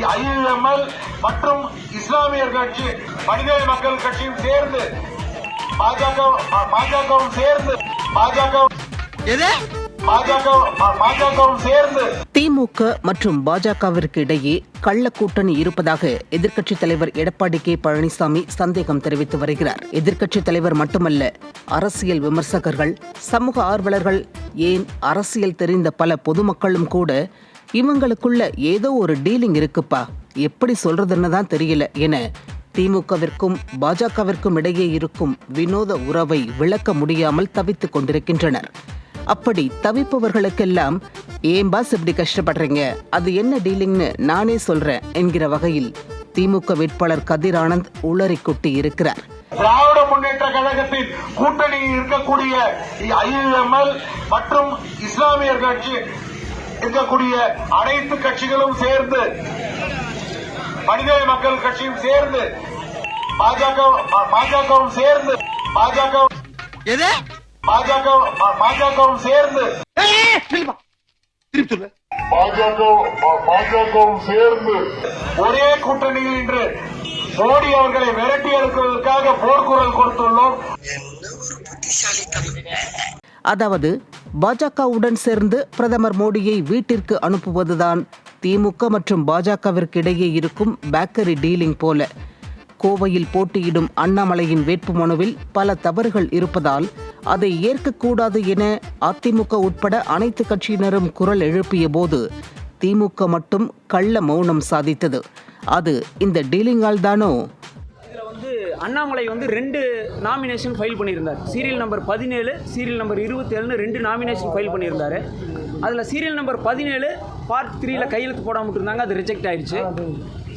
IML மற்றும் இஸ்லாமியர் கட்சி மனித மக்கள் கட்சியும் சேர்ந்து பாஜக பாஜகவும் சேர்ந்து பாஜக திமுக மற்றும் பாஜகவிற்கு இடையே கள்ள கூட்டணி இருப்பதாக எதிர்க்கட்சித் தலைவர் எடப்பாடி கே. பழனிசாமி சந்தேகம் தெரிவித்து வருகிறார். எதிர்க்கட்சித் தலைவர் மட்டுமல்ல அரசியல் விமர்சகர்கள் சமூக ஆர்வலர்கள் ஏன் அரசியல் தெரிந்த பல பொதுமக்களும் கூட இவங்களுக்குள்ள ஏதோ ஒரு டீலிங் இருக்குப்பா. எப்படி சொல்றதுன்னு தான் தெரியல என திமுகவிற்கும் பாஜகவிற்கும் இடையே இருக்கும் வினோத உறவை விளக்க முடியாமல் தவித்துக் கொண்டிருக்கின்றனர். அப்படி தவிப்பவர்களுக்கெல்லாம் ஏன் பாஸ் இப்படி கஷ்டப்படுறீங்க? அது என்ன டீலிங்னு நானே சொல்றேன் என்கிற வகையில் திமுக வேட்பாளர் கதிர் ஆனந்த் உளறி கொட்டி இருக்கிறார். திராவிட முன்னேற்ற கழகத்தின் கூட்டணியில் இருக்கக்கூடிய ஐஎம்எல் மற்றும் இஸ்லாமியர் கட்சி இருக்கக்கூடிய அனைத்து கட்சிகளும் சேர்ந்து மனித மக்கள் கட்சியும் சேர்ந்து பாஜக பாஜகவும் சேர்ந்து பாஜக பாஜக பாஜகவும் சேர்ந்து. பாஜக பாஜகவும் சேர்ந்து ஒரே கூட்டணியில் இன்று மோடி அவர்களை விரட்டி எடுப்பதற்காக போர்க்குரல் கொடுத்துள்ளோம். அதாவது பாஜகவுடன் சேர்ந்து பிரதமர் மோடியை வீட்டிற்கு அனுப்புவதுதான் திமுக மற்றும் பாஜகவிற்கு இடையே இருக்கும் பேக்கரி டீலிங் போல. கோவையில் போட்டியிடும் அண்ணாமலையின் வேட்புமனுவில் பல தவறுகள் இருப்பதால் அதை ஏற்கக்கூடாது என அதிமுக உட்பட அனைத்து கட்சியினரும் குரல் எழுப்பிய போது திமுக மட்டும் கள்ள மௌனம் சாதித்தது. அது இந்த டீலிங்கால் தானோ? அண்ணாமலை வந்து ரெண்டு நாமினேஷன் ஃபைல் பண்ணியிருந்தார். சீரியல் நம்பர் பதினேழு சீரியல் நம்பர் இருபத்தேழுன்னு ரெண்டு நாமினேஷன் ஃபைல் பண்ணியிருந்தாரு. அதில் சீரியல் நம்பர் பதினேழு பார்ட் த்ரீல கையெழுத்து போடாம இருந்தாங்க அது ரிஜெக்ட் ஆயிடுச்சு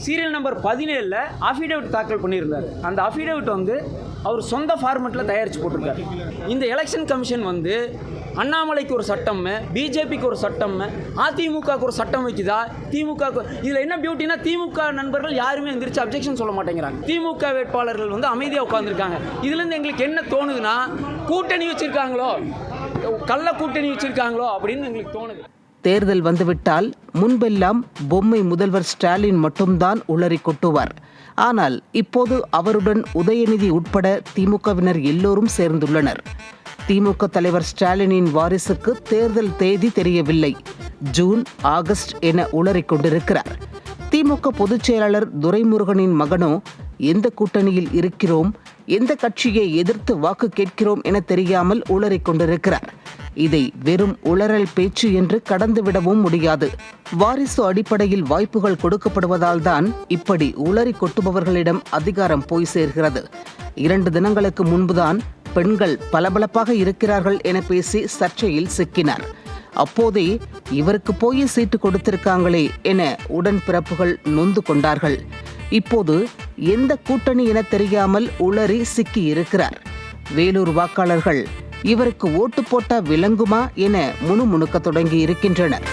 சீரியல் நம்பர் பதினேழில் அஃபிடேவிட் தாக்கல் பண்ணியிருந்தார். அந்த அஃபிடேவிட் வந்து அவர் சொந்த ஃபார்மெட்டில் தயாரித்து போட்டிருக்காரு. இந்த எலெக்ஷன் கமிஷன் வந்து அண்ணாமலைக்கு ஒரு சட்டம் பிஜேபிக்கு ஒரு சட்டம் அதிமுகவுக்கு ஒரு சட்டம் வைக்குதா? திமுக இதில் என்ன பியூட்டினா திமுக நண்பர்கள் யாருமே எந்திரிச்சு அப்ஜெக்ஷன் சொல்ல மாட்டேங்கிறாங்க. திமுக வேட்பாளர்கள் வந்து அமைதியாக உட்காந்துருக்காங்க இதுலேருந்து எங்களுக்கு என்ன தோணுதுன்னா கூட்டணி வச்சுருக்காங்களோ கள்ள கூட்டணி வச்சுருக்காங்களோ அப்படின்னு எங்களுக்கு தோணுது. தேர்தல் வந்துவிட்டால் முன்பெல்லாம் பொம்மை முதல்வர் ஸ்டாலின் மட்டும்தான் உளறி கொட்டுவார். ஆனால் இப்போது அவருடன் உதயநிதி உட்பட திமுகவினர் எல்லோரும் சேர்ந்துள்ளனர். திமுக தலைவர் ஸ்டாலினின் வாரிசுக்கு தேர்தல் தேதி தெரியவில்லை. ஜூன் ஆகஸ்ட் என உளறிக் கொண்டிருக்கிறார். திமுக பொதுச் செயலாளர் துரைமுருகனின் மகனோ எந்த கூட்டணியில் இருக்கிறோம்? எந்த கட்சியை எதிர்த்து வாக்கு கேட்கிறோம்? என தெரியாமல் உளறிக் கொண்டிருக்கிறார். இதை வெறும் உளறல் பேச்சு என்று கடந்துவிடவும் முடியாது. வாரிசு அடிப்படையில் வாய்ப்புகள் கொடுக்கப்படுவதால் தான் இப்படி உளறி கொட்டுபவர்களிடம் அதிகாரம் போய் சேர்கிறது. இரண்டு தினங்களுக்கு முன்புதான் பெண்கள் பளபளப்பாக இருக்கிறார்கள் என பேசி சர்ச்சையில் சிக்கினார். அப்போதே இவருக்கு போய் சீட்டு கொடுத்திருக்காங்களே என உடன்பிறப்புகள் நொந்து கொண்டார்கள். இப்போது எந்த கூட்டணி என தெரியாமல் உளறி சிக்கி இருக்கிறார் வேலூர் வாக்காளர்கள் இவருக்கு ஓட்டு போட்டா விளங்குமா என முணுமுணுக்க தொடங்கி இருக்கின்றனர்.